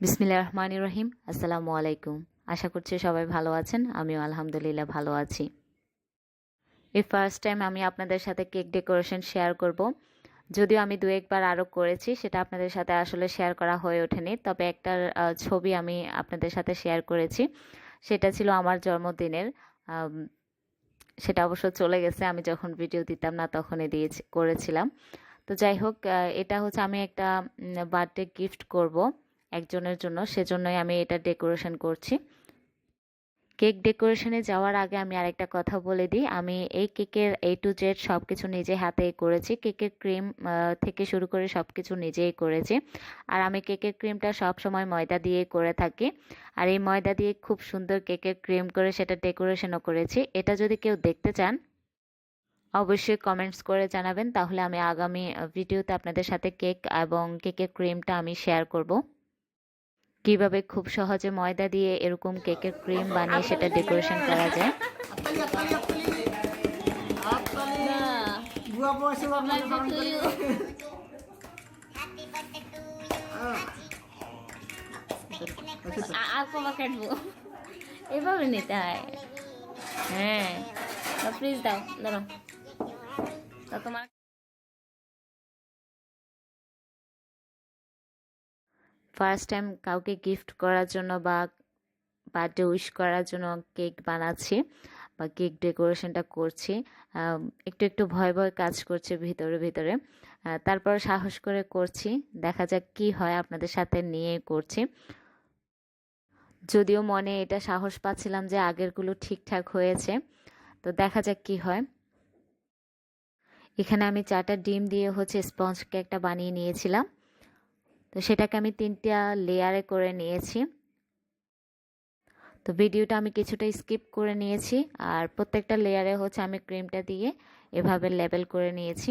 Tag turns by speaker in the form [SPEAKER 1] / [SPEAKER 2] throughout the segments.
[SPEAKER 1] বিসমিল্লা রহমান রহিম। আসসালামু আলাইকুম। আশা করছি সবাই ভালো আছেন। আমিও আলহামদুলিল্লাহ ভালো আছি। এই ফার্স্ট টাইম আমি আপনাদের সাথে কেক ডেকোরেশন শেয়ার করব। যদিও আমি দু একবার আরও করেছি, সেটা আপনাদের সাথে আসলে শেয়ার করা হয়ে ওঠেনি। তবে একটা ছবি আমি আপনাদের সাথে শেয়ার করেছি। সেটা ছিল আমার জন্মদিনের। সেটা অবশ্য চলে গেছে। আমি যখন ভিডিও দিতাম না, তখনই দিয়েছি, করেছিলাম। তো যাই হোক এটা হচ্ছে আমি একটা বার্থডে গিফট করব। একজনের জন্য, সেজন্যই আমি এটা ডেকোরেশন করছি। কেক ডেকোরেশনে যাওয়ার আগে আমি আরেকটা কথা বলে দিই। আমি এই কেকের এ টু জেড সব কিছু নিজে হাতে করেছি। কেকের ক্রিম থেকে শুরু করে সব কিছু নিজেই করেছি। আর আমি কেকের ক্রিমটা সব সময় ময়দা দিয়ে করে থাকি। আর এই ময়দা দিয়ে খুব সুন্দর কেকের ক্রিম করে সেটা ডেকোরেশনও করেছি। এটা যদি কেউ দেখতে চান, অবশ্যই কমেন্টস করে জানাবেন। তাহলে আমি আগামী ভিডিওতে আপনাদের সাথে কেক এবং কেকের ক্রিমটা আমি শেয়ার করব। কীভাবে খুব সহজে ময়দা দিয়ে এরকম কেকের ক্রিম বানিয়ে সেটা ডেকোরেশন করা যায়।
[SPEAKER 2] আর কমা কাটবো এভাবে নিতে হয়। হ্যাঁ। প্লিজ দাও তো তোমার
[SPEAKER 1] ফার্স্ট টাইম কাউকে গিফট করার জন্য বা বার্থডে উইশ করার জন্য কেক বানাচ্ছি বা কেক ডেকোরেশনটা করছি একটু একটু ভয় ভয় কাজ করছে ভিতরে ভিতরে। তারপর সাহস করে করছি, দেখা যাক কি হয় আপনাদের সাথে নিয়ে করছি। যদিও মনে এটা সাহস পাচ্ছিলাম যে আগেরগুলো ঠিকঠাক হয়েছে, তো দেখা যাক কি হয়। এখানে আমি চারটা ডিম দিয়ে হচ্ছে স্পঞ্জ কেকটা বানিয়ে নিয়েছিলাম। তো সেটাকে আমি তিনটা লেয়ারে করে নিয়েছি। তো ভিডিওটা আমি কিছুটা স্কিপ করে নিয়েছি আর প্রত্যেকটা লেয়ারে হচ্ছে আমি ক্রিমটা দিয়ে এভাবে লেবেল করে নিয়েছি।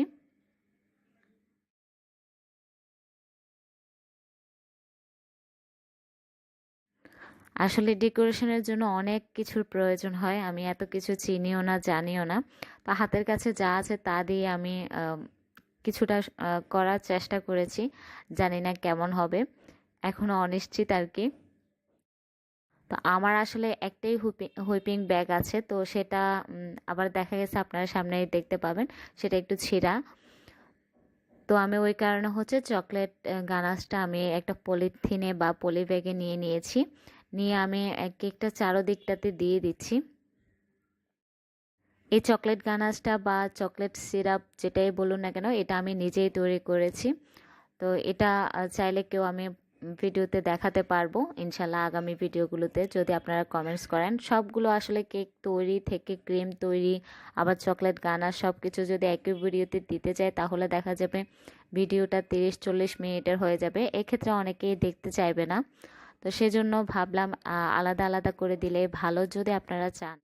[SPEAKER 1] আসলে ডেকোরেশনের জন্য অনেক কিছুর প্রয়োজন হয়, আমি এত কিছু চিনিও না, জানিও না। তা হাতের কাছে যা আছে তা দিয়ে আমি কিছুটা করার চেষ্টা করেছি। জানি না কেমন হবে। এখনও অনিশ্চিত আর কি। তো আমার আসলে একটাই হুইপিং হুইপিং ব্যাগ আছে। তো সেটা আবার দেখা গেছে আপনারা সামনেই দেখতে পাবেন। সেটা একটু ছিঁড়া। তো আমি ওই কারণে হচ্ছে চকলেট গানাশটা আমি একটা পলিথিনে বা পলি ব্যাগে নিয়ে নিয়েছি। নিয়ে আমি আহ, কেকটা চারোদিকটাতে দিয়ে দিচ্ছি। এই চকলেট গানাশটা বা চকলেট সিরাপ যেটাই বলুন না কেন, এটা আমি নিজেই তৈরি করেছি। তো এটা চাইলে কেউ আমি ভিডিওতে দেখাতে পারব, ইনশাল্লাহ আগামী ভিডিওগুলোতে যদি আপনারা কমেন্টস করেন। সবগুলো আসলে কেক তৈরি থেকে ক্রিম তৈরি, আবার চকলেট গানা সব কিছু যদি একই ভিডিওতে দিতে চাই তাহলে দেখা যাবে ভিডিওটা তিরিশ চল্লিশ মিনিটের হয়ে যাবে। এক্ষেত্রে অনেকেই দেখতে চাইবে না। তো সেজন্য ভাবলাম আলাদা আলাদা করে দিলে ভালো যদি আপনারা চান।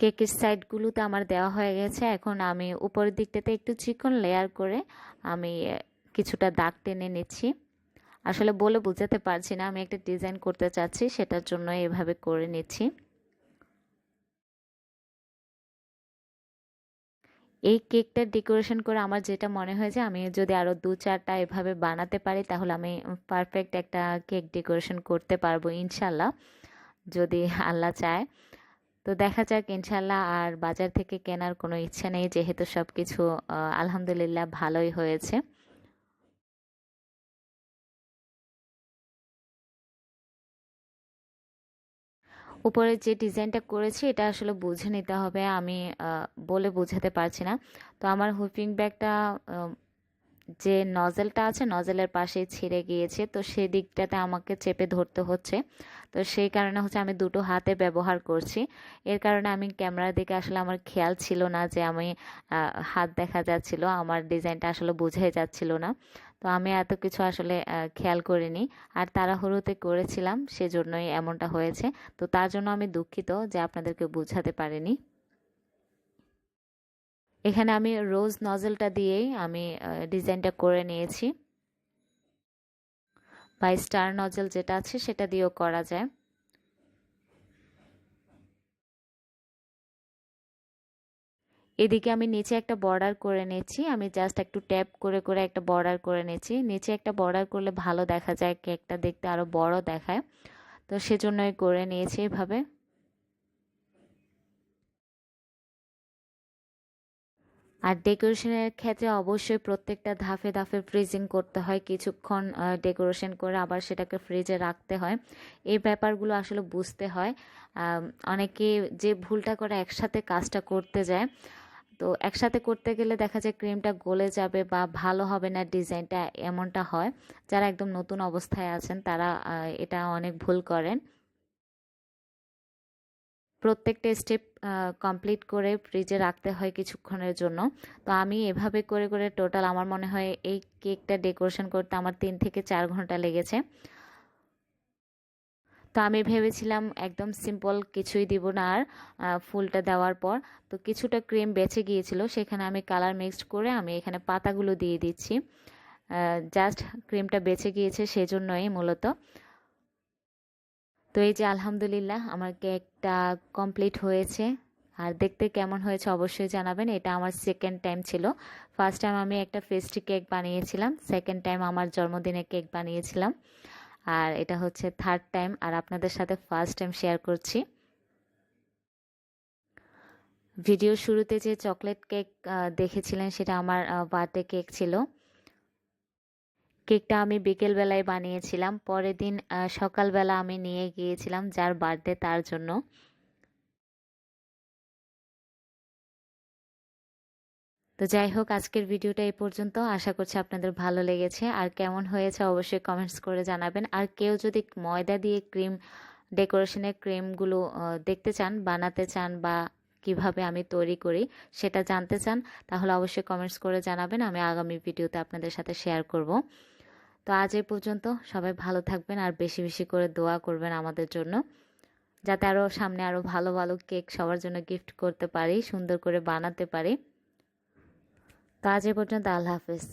[SPEAKER 1] কেকের সাইডগুলোতে আমার দেওয়া হয়ে গেছে। এখন আমি উপরের দিকটাতে একটু চিকন লেয়ার করে আমি কিছুটা দাগ টেনে নিচ্ছি। আসলে বলে বোঝাতে পারছি না, আমি একটা ডিজাইন করতে চাচ্ছি, সেটার জন্য এভাবে করে নিচ্ছি। এই কেকটা ডেকোরেশন করে আমার যেটা মনে হয়েছে আমি যদি আরও দু চারটা এভাবে বানাতে পারি, তাহলে আমি পারফেক্ট একটা কেক ডেকোরেশন করতে পারব ইনশাল্লাহ যদি আল্লাহ চায়। তো দেখা যাক, ইনশাল্লাহ আর বাজার থেকে কেনার কোনো ইচ্ছা নেই, যেহেতু সব কিছু আলহামদুলিল্লাহ ভালোই হয়েছে। উপরে যে ডিজাইনটা করেছি, এটা আসলে বুঝে নিতে হবে। আমি বলে বোঝাতে পারছি না। তো আমার হুইপিং ব্যাগটা যে নজেলটা আছে নজেলের পাশে ছিঁড়ে গিয়েছে, তো সেই দিকটাতে আমাকে চেপে ধরতে হচ্ছে। তো সেই কারণে হচ্ছে আমি দুটো হাতে ব্যবহার করছি। এর কারণে আমি ক্যামেরার দিকে আসলে আমার খেয়াল ছিল না যে আমি হাত দেখা যাচ্ছিল, আমার ডিজাইনটা আসলে বোঝাই যাচ্ছিল না। তো আমি এত কিছু আসলে খেয়াল করিনি। আর তাড়াহুড়োতে করেছিলাম, সেজন্যই এমনটা হয়েছে। তো তার জন্য আমি দুঃখিত যে আপনাদেরকে বোঝাতে পারিনি। এখানে আমি রোজ নজলটা দিয়েই আমি ডিজাইনটা করে নিয়েছি। বা স্টার নজল যেটা আছে সেটা দিয়েও করা যায়। এদিকে আমি নিচে একটা বর্ডার করে নিয়েছি। আমি জাস্ট একটু ট্যাপ করে করে একটা বর্ডার করে নিয়েছি। নিচে একটা বর্ডার করলে ভালো দেখা যায়, কেকটা দেখতে আরও বড় দেখায়। তো সেজন্যই করে নিয়েছি এভাবে। আর ডেকোরেশনের ক্ষেত্রে অবশ্যই প্রত্যেকটা ধাপে ধাপে ফ্রিজিং করতে হয়। কিছুক্ষণ ডেকোরেশন করে আবার সেটাকে ফ্রিজে রাখতে হয়। এই ব্যাপারগুলো আসলে বুঝতে হয়। অনেকে যে ভুলটা করে একসাথে কাজটা করতে যায়, তো একসাথে করতে গেলে দেখা যায় ক্রিমটা গলে যাবে বা ভালো হবে না ডিজাইনটা এমনটা হয়। যারা একদম নতুন অবস্থায় আছেন, তারা এটা অনেক ভুল করেন। প্রত্যেকটা স্টেপ কমপ্লিট করে ফ্রিজে রাখতে হয় কিছুক্ষণের জন্য। তো আমি এভাবে করে করে টোটাল আমার মনে হয় এই কেকটা ডেকোরেশন করতে আমার তিন থেকে চার ঘণ্টা লেগেছে। তো আমি ভেবেছিলাম একদম সিম্পল কিছুই দিব না আর ফুলটা দেওয়ার পর। তো কিছুটা ক্রিম বেঁচে গিয়েছিল, সেখানে আমি কালার মিক্সড করে আমি এখানে পাতাগুলো দিয়ে দিচ্ছি। জাস্ট ক্রিমটা বেঁচে গিয়েছে সেজন্যই মূলত। তো এই যে আলহামদুলিল্লাহ আমার কেকটা কমপ্লিট হয়েছে। আর দেখতে কেমন হয়েছে অবশ্যই জানাবেন, এটা আমার সেকেন্ড টাইম ছিল। ফার্স্ট টাইম আমি একটা ফেস্টি কেক বানিয়েছিলাম সেকেন্ড টাইম আমার জন্মদিনে কেক বানিয়েছিলাম। আর এটা হচ্ছে থার্ড টাইম আর আপনাদের সাথে ফার্স্ট টাইম শেয়ার করছি। ভিডিও শুরুতে যে চকলেট কেক দেখেছিলেন সেটা আমার বার্থডে কেক ছিল। কেকটা আমি বিকেলবেলায় বানিয়েছিলাম। পরের দিন সকালবেলা আমি নিয়ে গিয়েছিলাম যার বার্থডে তার জন্য। তো যাই হোক, আজকের ভিডিওটা এই পর্যন্ত। আশা করছি আপনাদের ভালো লেগেছে। আর কেমন হয়েছে অবশ্যই কমেন্টস করে জানাবেন। আর কেউ যদি ময়দা দিয়ে ক্রিম ডেকোরেশনের ক্রিমগুলো দেখতে চান, বানাতে চান বা কীভাবে আমি তৈরি করি সেটা জানতে চান, তাহলে অবশ্যই কমেন্টস করে জানাবেন। আমি আগামী ভিডিওতে আপনাদের সাথে শেয়ার করব। তো আজ এই পর্যন্ত সবাই ভালো থাকবেন আর বেশি বেশি করে দোয়া করবেন আমাদের জন্য। যাতে আরও সামনে আরও ভালো ভালো কেক সবার জন্য গিফট করতে পারি, সুন্দর করে বানাতে পারি। তো আজ এ পর্যন্ত আল্লাহ হাফিজ।